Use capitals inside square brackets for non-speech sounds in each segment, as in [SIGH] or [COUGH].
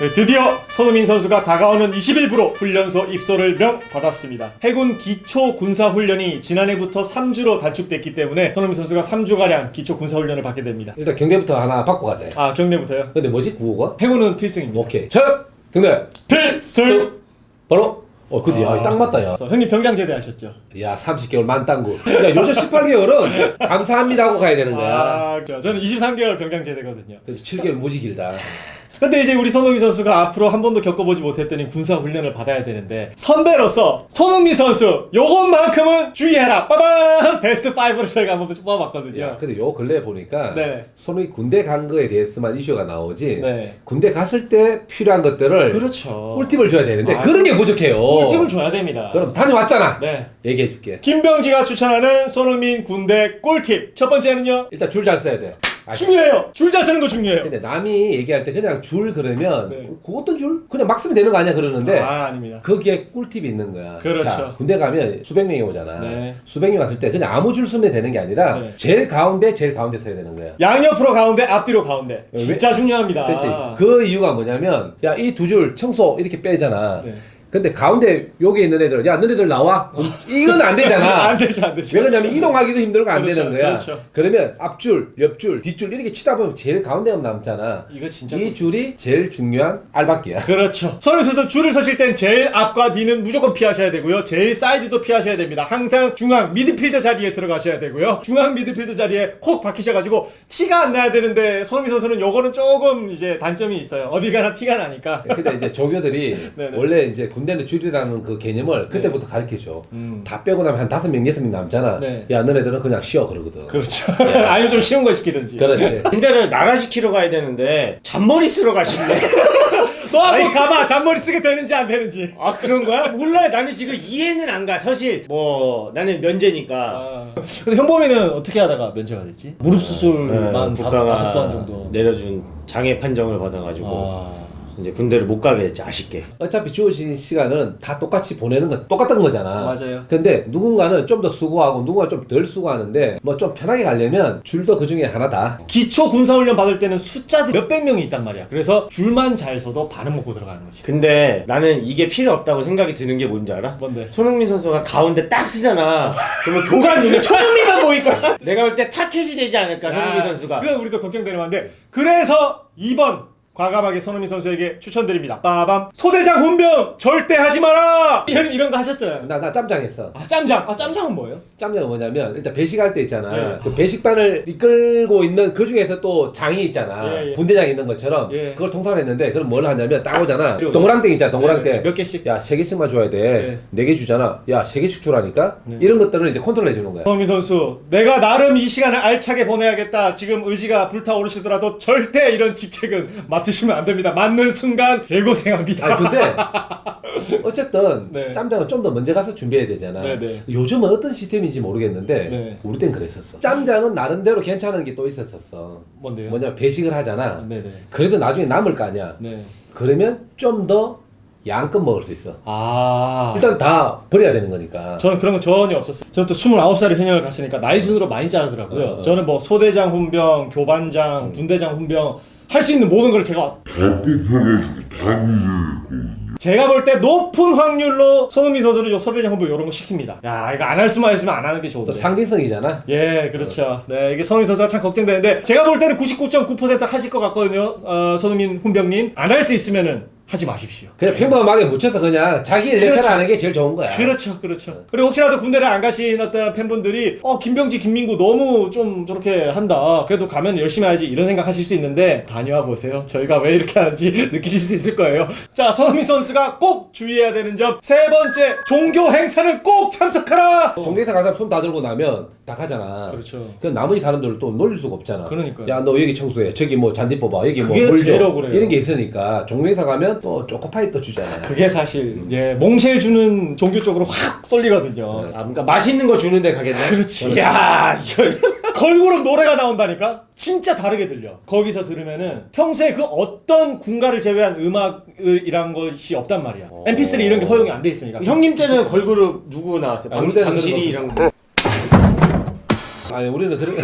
네, 드디어 손흥민 선수가 다가오는 20일부로 훈련소 입소를 명받았습니다. 해군 기초 군사 훈련이 지난해부터 3주로 단축됐기 때문에 손흥민 선수가 3주가량 기초 군사 훈련을 받게 됩니다. 일단 경대부터 하나 받고 가자. 아 경례부터요? 근데 뭐지 구호가? 해군은 필승입니다. 오케이. 자 경대. 필승! 바로. 어 근데 아. 야딱 맞다 야. 그래서 형님 병장 제대하셨죠? 야 30개월 만땅구. 야 요즘 18개월은 감사합니다 하고 가야 되는 거야. 아, 그렇죠. 저는 23개월 병장 제대거든요. 그래서 7개월 무지 길다. 근데 이제 우리 손흥민 선수가 앞으로 한 번도 겪어보지 못했더니 군사 훈련을 받아야 되는데 선배로서 손흥민 선수 요것만큼은 주의해라 빠밤 베스트 5를 저희가 한번 뽑아봤거든요 야 근데 요 근래 보니까 네. 손흥민 군대 간 거에 대해서만 이슈가 나오지. 네. 군대 갔을 때 필요한 것들을 그렇죠 꿀팁을 줘야 되는데 아, 그런 게 부족해요. 꿀팁을 줘야 됩니다 그럼 다녀왔잖아. 네 얘기해 줄게. 김병지가 추천하는 손흥민 군대 꿀팁 첫 번째는요 일단 줄 잘 써야 돼. 아, 중요해요 줄잘 쓰는 거 중요해요 근데 남이 얘기할 때 그냥 줄 그러면 네. 그 어떤 줄? 그냥 막 쓰면 되는 거 아니야 그러는데 아 아닙니다 거기에 꿀팁이 있는 거야. 그렇죠. 자, 군대 가면 수백 명이 오잖아. 네. 수백 명 왔을 때 그냥 아무 줄 쓰면 되는 게 아니라 네. 제일 가운데 제일 가운데 써야 되는 거야. 양옆으로 가운데 앞뒤로 가운데 왜? 진짜 중요합니다 그렇지. 그 이유가 뭐냐면 야 이 두 줄 청소 이렇게 빼잖아. 네. 근데 가운데 여기 있는 애들 야 너네들 나와. 이건 안 되잖아. [LAUGHS] 안 되죠 안 되죠 왜 그러냐면 이동하기도 힘들고 안 그렇죠, 되는 거야. 그렇죠. 그러면 앞줄, 옆줄, 뒷줄 이렇게 치다 보면 제일 가운데만 남잖아. 이거 진짜 이 줄이 제일 중요한 알바끼야. 그렇죠. 선수 줄을 서실 땐 제일 앞과 뒤는 무조건 피하셔야 되고요. 제일 사이드도 피하셔야 됩니다. 항상 중앙 미드필더 자리에 들어가셔야 되고요. 중앙 미드필더 자리에 콕 박히셔가지고 티가 안 나야 되는데 손흥민 선수는 요거는 조금 이제 단점이 있어요. 어디 가나 티가 나니까. 근데 이제 조교들이 네네. [LAUGHS] 원래 이제 군대는 줄이라는 그 개념을 그때부터 가르쳐 줘. 음. 다 빼고 나면 한 다섯 명, 여섯 명 남잖아. 네. 야, 너네들은 그냥 쉬어 그러거든. 그렇죠. [LAUGHS] 아니면 좀 쉬운 거 시키든지. 그렇지. [LAUGHS] 군대를 나라시키러 가야 되는데 잔머리 쓰러 가시네. [LAUGHS] 너 한번 가봐. 잔머리 쓰게 되는지 안 되는지. 아 그런 거야? 몰라요. 나는 지금 이해는 안 가. 사실 뭐 나는 면제니까. 아. 근데 형범이는 어떻게 하다가 면제가 됐지? 무릎 수술만 네, 다섯 국가가 다섯 번 정도. 내려준 장애 판정을 받아가지고 아. 이제 군대를 못 가게 됐지 아쉽게. 어차피 주어진 시간은 다 똑같이 보내는 건 똑같은 거잖아. 맞아요. 근데 누군가는 좀 더 수고하고 누군가 좀 덜 수고하는데 뭐 좀 편하게 가려면 줄도 그 중에 하나다. 기초 군사훈련 받을 때는 숫자들이 몇백 명이 있단 말이야. 그래서 줄만 잘 서도 반은 먹고 들어가는 거지. 근데 나는 이게 필요 없다고 생각이 드는 게 뭔지 알아? 뭔데? 손흥민 선수가 가운데 딱 쓰잖아. 그러면 교관 눈에 손흥민만 보이니까 내가 볼 때 타켓이 되지 않을까 손흥민 선수가. 그건 우리도 걱정되는 건데 그래서 2번 과감하게 손흥민 선수에게 추천드립니다. 빠밤 소대장 훈병 절대 하지 마라. 형님 이런 거 하셨잖아요. 나, 나 짬장했어. 아 짬장. 아 짬장은 뭐예요? 짬장은 뭐냐면 일단 배식할 때 있잖아. 예. 그 배식반을 이끌고 있는 그 중에서 또 장이 있잖아. 예, 예. 분대장 있는 것처럼 예. 그걸 통솔했는데 그럼 뭘 하냐면 딱 오잖아. 그리고 동그랑땡 있잖아. 동그랑땡. 네, 몇 개씩? 야 세 개씩만 줘야 예. 돼. 네 개 주잖아. 야 세 개씩 주라니까. 이런 것들을 이제 컨트롤해 주는 거야. 손흥민 선수 내가 나름 이 시간을 알차게 보내야겠다. 지금 의지가 불타오르시더라도 절대 이런 직책은 맡 으시면 안 됩니다. 맞는 순간 개고생합니다. 아니 근데 [LAUGHS] 어쨌든 네. 짬장은 좀 더 먼저 가서 준비해야 되잖아. 네, 네. 요즘은 어떤 시스템인지 모르겠는데 네. 우리 땐 그랬었어. 짬장은 나름대로 괜찮은 게 또 있었었어. 뭔데요? 뭐냐면 배식을 하잖아. 네 네. 그래도 나중에 남을 거 아니야. 네. 그러면 좀 더 양껏 먹을 수 있어. 아. 일단 다 버려야 되는 거니까. 저는 그런 거 전혀 없었어요. 저는 또 29살에 현역을 갔으니까 나이 순으로 많이 자르더라고요. 어, 어. 저는 뭐 소대장 훈병, 교반장, 분대장 훈병 할 수 있는 모든 걸 제가 제가 볼 때 높은 확률로 손흥민 선수는 요 소대장 훈병 이런 거 시킵니다. 야 이거 안 할 수만 있으면 안 하는 게 좋은데. 또 상대성이잖아. 예, 그렇죠. 네, 이게 손흥민 선수가 참 걱정되는데 제가 볼 때는 99.9% 하실 것 같거든요. 어, 손흥민 훈병님 안 할 수 있으면은 하지 마십시오. 그냥 평범하게 묻혀서 그냥 자기 일 그렇죠. 하는 게 제일 좋은 거야. 그렇죠, 그렇죠. 그리고 혹시라도 군대를 안 가신 어떤 팬분들이 어 김병지, 김민구 너무 좀 저렇게 한다. 그래도 가면 열심히 해야지 이런 생각하실 수 있는데 다녀와 보세요. 저희가 왜 이렇게 하는지 [LAUGHS] 느끼실 수 있을 거예요. 자, 손흥민 선수가 꼭 주의해야 되는 점 세 번째 종교 행사는 꼭 참석하라. 종교회사 가서 손 다 들고 나면 다 가잖아. 그렇죠. 그럼 나머지 사람들을 또 놀릴 수가 없잖아. 그러니까요. 야, 너 여기 청소해. 저기 뭐 잔디 뽑아. 여기 뭐 그게 물 줘. 제일 억울해요. 이런 게 있으니까 종교회사 가면 또 초코파이 또 주잖아. 그게 사실 예 몽쉘 주는 종교 쪽으로 확 쏠리거든요. 아, 그러니까 맛있는 거 주는데 가겠네. 그렇지. 야 이거 걸그룹 노래가 나온다니까? 진짜 다르게 들려. 거기서 들으면은 평소에 그 어떤 군가를 제외한 음악이란 것이 없단 말이야. MP3 이런 게 허용이 안 돼 있으니까. 형님 때는 걸그룹 누구 나왔어요? 아, 우리 때는 방실이 그런 이랑 아니, 우리는 그런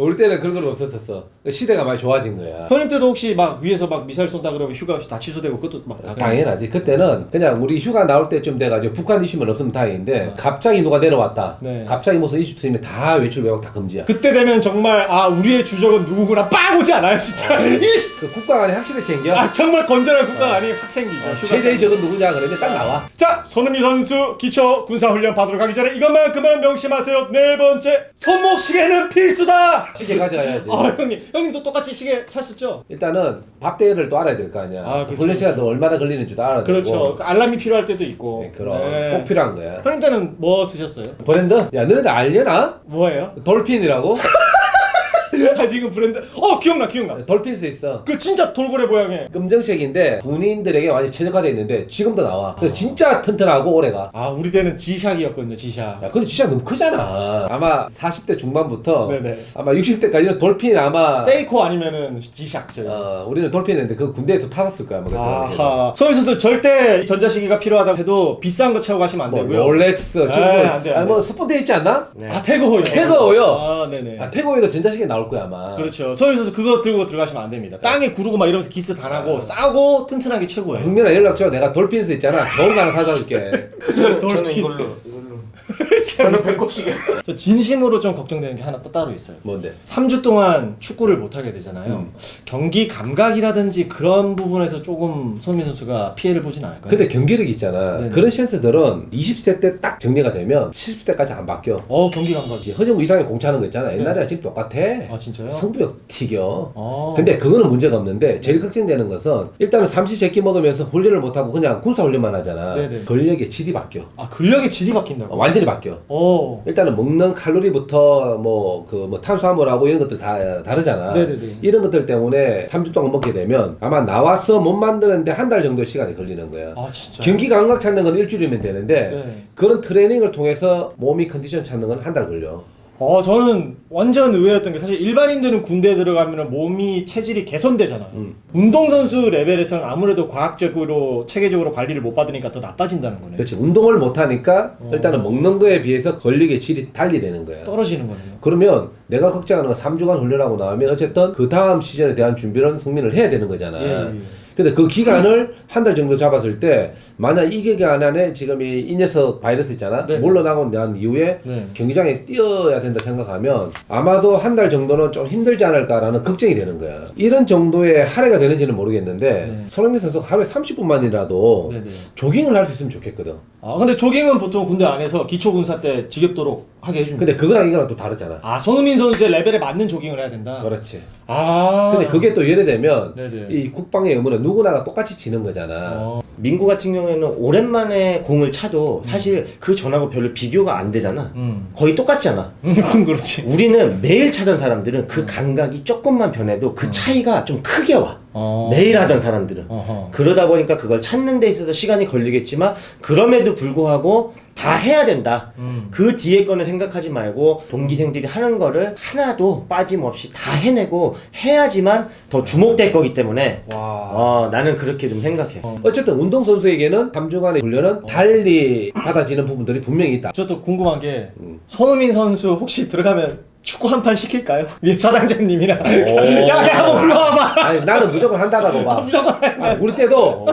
우리 때는 그런 건 없었었어. 시대가 많이 좋아진 거야. 형님 때도 혹시 막 위에서 막 미사일 쏜다 그러면 휴가 다 취소되고 그것도 막 다. 당연하지. 그때는 그냥 우리 휴가 나올 때쯤 돼가지고 북한 이슈만 없으면 다행인데 갑자기 누가 내려왔다. 네. 갑자기 무슨 이슈 터지면 다 외출 외국 다 금지야. 그때 되면 정말 아 우리의 주적은 누구구나 빡 오지 않아요 진짜. 이씨. 그 국가간에 확실히 챙겨. 아 정말 건전한 국가 아니 확 생기죠. 휴가 최저의 적은 누구냐 그러면 딱 나와. 자, 손흥민 선수 기초 군사 훈련 받으러 가기 전에 이것만큼은 명심하세요. 네 번째, 손목 시계는 필수다. 시계 가져가야지. 아, 형님, 형님도 똑같이 시계 찼었죠? 일단은 밥 대회를 또 알아야 될 거 아니야. 아, 그렇죠, 훈련 시간도 얼마나 걸리는 줄도 알아야 되고. 그렇죠. 그 알람이 필요할 때도 있고. 네, 그럼 네. 꼭 필요한 거야. 형님 때는 뭐 쓰셨어요? 브랜드? 야 너네들 알려나? 뭐예요? 돌핀이라고? [LAUGHS] 아 [LAUGHS] 지금 브랜드. 어 기억나, 기억나. 돌핀스 있어. 그 진짜 돌고래 모양의. 검정색인데 군인들에게 완전 최적화되어 있는데 지금도 나와. 그래서 진짜 튼튼하고 오래가. 아 우리 때는 지샥이었거든요, 지샥. 야, 근데 진짜 너무 크잖아. 아마 40대 중반부터 네네. 아마 60대까지는 돌핀 아마 세이코 아니면은 지샥 저희. 어, 우리는 돌핀인데 그 군대에서 팔았을 거야. 뭐. 아하. 손흥민 선수 절대 전자시계가 필요하다고 해도 비싼 거 채고 가시면 안 뭐 되고요. 롤렉스, 아, 지금 안 돼, 안 아니 뭐 스폰데 있지 않나? 네. 아 태그호요. 태그호요? 아 네네. 아, 태고에도 전자시계 나올 거야 아마. 그렇죠. 소유 선수 그거 들고 들어가시면 안 됩니다. 땅에 구르고 막 이러면서 기스 다 나고 싸고 튼튼하게 최고예요. 흥민아 연락 줘. 내가 돌핀스 있잖아. 좋은 거 하나 사다 줄게. [LAUGHS] 저는 이걸로. 저는 배꼽시계. 저 진심으로 좀 걱정되는 게 하나 또 따로 있어요. 뭔데? 3주 동안 축구를 못 하게 되잖아요. 음. 경기 감각이라든지 그런 부분에서 조금 손민 선수가 피해를 보진 않을까요? 근데 경기력이 있잖아. 네네. 그런 센스들은 20세 때 딱 정리가 되면 70세까지 안 바뀌어. 어 경기 감각이. 허정무 이상의 공차는 거 있잖아. 옛날이랑 지금 똑같아. 아 진짜요? 승부욕 튀겨. 어. 근데 그거는 문제가 없는데 제일 걱정되는 것은 일단은 삼시 세끼 먹으면서 훈련을 못하고 그냥 군사 훈련만 하잖아. 네네. 근력의 질이 바뀌어. 아 근력의 질이 바뀐다고. 어, 완전 히 바뀌어. 어. 일단은 먹는 칼로리부터 뭐 그 뭐 탄수화물하고 이런 것들 다 다르잖아. 네네네. 이런 것들 때문에 3주 동안 먹게 되면 아마 나와서 못 만드는데 한 달 정도 시간이 걸리는 거야. 아 진짜. 경기 감각 찾는 건 일주일이면 되는데 네. 그런 트레이닝을 통해서 몸이 컨디션 찾는 건 한 달 걸려. 어 저는 완전 의외였던 게 사실 일반인들은 군대에 들어가면 몸이 체질이 개선되잖아요. 음. 운동선수 레벨에서는 아무래도 과학적으로 체계적으로 관리를 못 받으니까 더 나빠진다는 거네요. 그렇지. 운동을 못 하니까 어. 일단은 먹는 거에 비해서 권력의 질이 달리 되는 거야. 떨어지는 거네요. 그러면 내가 걱정하는 건 3주간 훈련하고 나면 어쨌든 그 다음 시즌에 대한 준비는 승민을 해야 되는 거잖아. 예, 예. 근데 그 기간을 한 달 정도 잡았을 때 만약 이 기간 안에 지금 이, 이 녀석 바이러스 있잖아 네. 물러나고 난 이후에 네. 경기장에 뛰어야 된다 생각하면 아마도 한 달 정도는 좀 힘들지 않을까라는 걱정이 되는 거야 이런 정도의 할애가 되는지는 모르겠는데 네. 손흥민 선수가 하루에 30분만이라도 네 네. 조깅을 할 수 있으면 좋겠거든 아 근데 조깅은 보통 군대 안에서 기초 군사 때 지겹도록 하게 해줍니다. 근데 그거랑 이거랑 또 다르잖아 아 손흥민 선수의 레벨에 맞는 조깅을 해야 된다. 그렇지 아 근데 그게 또 예를 들면 네네. 이 국방의 의무는 누구나가 똑같이 지는 거잖아 어, 민구 같은 경우에는 오랜만에 공을 차도 사실 그 전하고 별로 비교가 안 되잖아. 음. 거의 똑같잖아. 음, 그건 그렇지. 우리는 매일 차던 사람들은 그 감각이 조금만 변해도 그 차이가 좀 크게 와. 어. 매일 하던 사람들은. 어허. 그러다 보니까 그걸 찾는 데 있어서 시간이 걸리겠지만 그럼에도 불구하고 다 해야 된다. 음. 그 뒤에 거는 생각하지 말고 동기생들이 하는 거를 하나도 빠짐없이 다 해내고 해야지만 더 주목될 거기 때문에 와. 어, 나는 그렇게 좀 생각해. 어쨌든 운동선수에게는 3주간의 훈련은 달리 받아지는 부분들이 분명히 있다 저또 궁금한 게 음. 손흥민 선수 혹시 들어가면 축구 한 판 시킬까요? [LAUGHS] 위에 사장장님이랑 오. 야, 야, 한번 불러와봐. 아니 나는 무조건 한다라고 봐. [LAUGHS] 무조건. 아, 우리 때도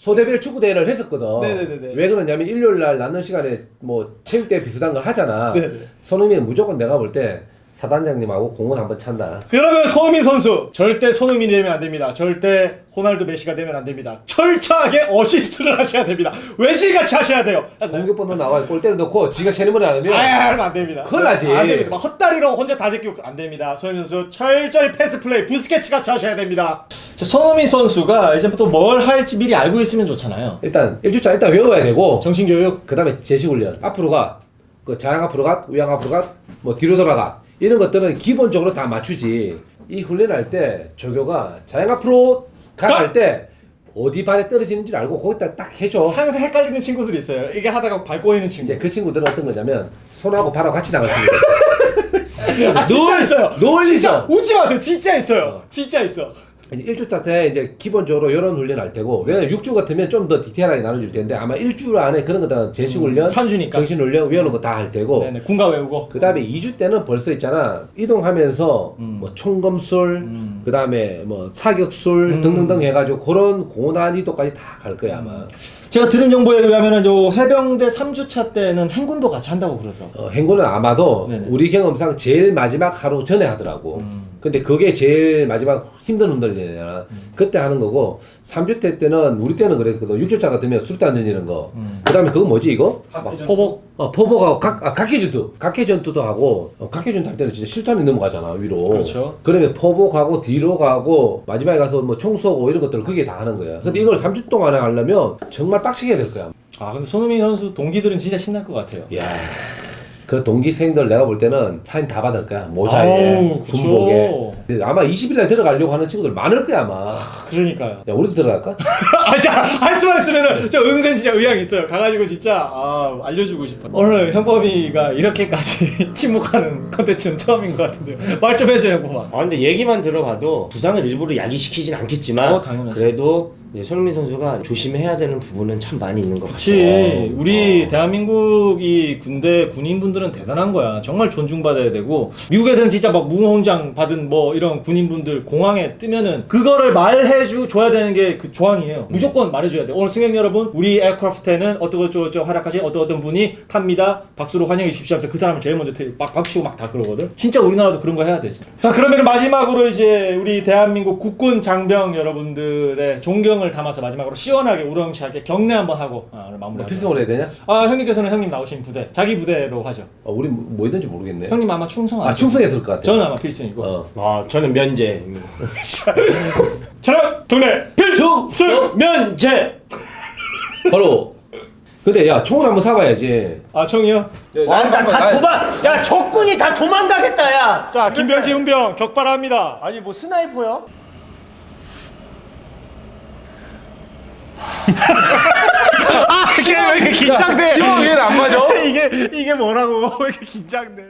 소대별 축구 대회를 했었거든. 네네네네. 왜 그러냐면 일요일 날 낮는 시간에 뭐 체육대회 비슷한 걸 하잖아. 네네. 손흥민은 무조건 내가 볼 때 사단장님하고 공은 한번 찬다. 그러면 손흥민 선수 절대 손흥민이 되면 안 됩니다. 절대 호날두 메시가 되면 안 됩니다. 철저하게 어시스트를 하셔야 됩니다. 외실같이 하셔야 돼요. 공격번호 나와 골대를 넣고 지가 세리머니 안 하면 아야 하면 안 됩니다. 큰일 나지. 안 됩니다. 막 헛다리로 혼자 다 제끼고 안 됩니다. 손흥민 선수 철저히 패스 플레이 부스케츠 같이 하셔야 됩니다. 자, 손흥민 선수가 이제부터 뭘 할지 미리 알고 있으면 좋잖아요. 일단 1주차 일단 외워야 되고 정신교육. 그 다음에 제시훈련 앞으로 가. 그 좌양 앞으로 가, 우양 앞으로 가, 뭐 뒤로 돌아가. 이런 것들은 기본적으로 다 맞추지. 이 훈련할 때 조교가 좌양 앞으로 가할때 어디 발에 떨어지는 줄 알고 거기다 딱 해줘. 항상 헷갈리는 친구들이 있어요. 이게 하다가 밟고 있는 친구. 이제 그 친구들은 어떤 거냐면 손하고 발하고 같이 나갈 친구들. [LAUGHS] 아 진짜 늘- 있어요. 늘 진짜 있어. 웃지 마세요. 진짜 있어요. 어. 진짜 있어. 1주차 때 이제 기본적으로 이런 훈련 할 테고 왜냐면 6주 같으면 좀 더 디테일하게 나눠줄 텐데 아마 1주 안에 그런 거 다 제식 훈련, 산주니까. 정신 훈련 외우는 거 다 할 테고 네네 군가 외우고. 그 다음에 2주 때는 벌써 있잖아 이동하면서 음. 뭐 총검술 음. 그 다음에 뭐 사격술 음. 등등등 해가지고 그런 고난이도까지 다 갈 거야 아마 제가 들은 정보에 의하면은 요 해병대 3주차 때는 행군도 같이 한다고 그러더라고. 어, 행군은 아마도 네네. 우리 경험상 제일 마지막 하루 전에 하더라고 음. 근데 그게 제일 마지막 힘든 훈련이잖아 그때 하는 거고 3주 때 때는 우리 때는 그랬거든 6주차 같으면 수류탄 던지는 거 음. 그 다음에 그거 뭐지 이거? 포복. 어, 포복하고 각, 아, 각계전투. 각계전투도 하고, 어, 각계전투 할 때는 진짜 실탄이 넘어가잖아, 위로. 그렇죠. 그러면 포복하고, 뒤로 가고, 마지막에 가서 뭐 총 쏘고 이런 것들을 그게 다 하는 거야. 근데 이걸 3주 동안에 하려면 정말 빡시게 해야 될 거야. 아 근데 손흥민 선수 동기들은 진짜 신날 것 같아요. 이야. 그 동기생들 내가 볼 때는 사인 다 받을 거야. 모자에, 아우, 그쵸. 군복에. 근데 아마 20일 날 들어가려고 하는 친구들 많을 거야, 아마. 그러니까요. 야, 우리도 들어갈까? [LAUGHS] 아, 자, 할 수만 있으면은 저 은근 진짜 의향 있어요. 가가지고 진짜 아 알려주고 싶어. 오늘 형범이가 이렇게까지 [LAUGHS] 침묵하는 컨텐츠는 처음인 것 같은데요. 말 좀 해줘요, 형범아. 아 근데 얘기만 들어봐도 부상을 일부러 야기시키진 않겠지만 어, 당연하지. 그래도 이제 손흥민 선수가 조심해야 되는 부분은 참 많이 있는 것 그치. 같아요. 우리 어. 대한민국 이 군대 군인분들은 대단한 거야. 정말 존중받아야 되고 미국에서는 진짜 막 무호훈장 받은 뭐 이런 군인분들 공항에 뜨면은 그거를 말해주 줘야 되는 게 그 조항이에요. 무조건 말해줘야 돼. 오늘 승객 여러분, 우리 에어크래프트에는 어떤 어쩌고저쩌 활약하신 어떤 어떤 분이 탑니다. 박수로 환영해 주십시오. 하면서 그 사람을 제일 먼저 태- 막 박수고 막 다 그러거든. 진짜 우리나라도 그런 거 해야 되지. 자 그러면 마지막으로 이제 우리 대한민국 국군 장병 여러분들의 존경 을 담아서 마지막으로 시원하게 우렁차게 경례 한번 하고 아, 오늘 마무리. 뭐 필승으로 해야 되냐? 아 형님께서는 형님 나오신 부대 자기 부대로 하죠. 어, 우리 뭐, 뭐 있는지 모르겠네. 형님 아마 충성 아, 안 충성했을 것 같아. 저는 아마 필승이고. 어. 아 저는 면제. [LAUGHS] 저는 경례 필승. 면제. 바로. 근데 야, 총을 한번 사봐야지. 아 총이요. 와나다 도망. 야 적군이 다 도망가겠다 야. 자 김병지 훈병 격발합니다. 아니 뭐 스나이퍼야? 아 이게 왜 이렇게 긴장돼? 시험 왜안 맞아? [LAUGHS] 이게 이게 뭐라고 [LAUGHS] 왜 이렇게 긴장돼?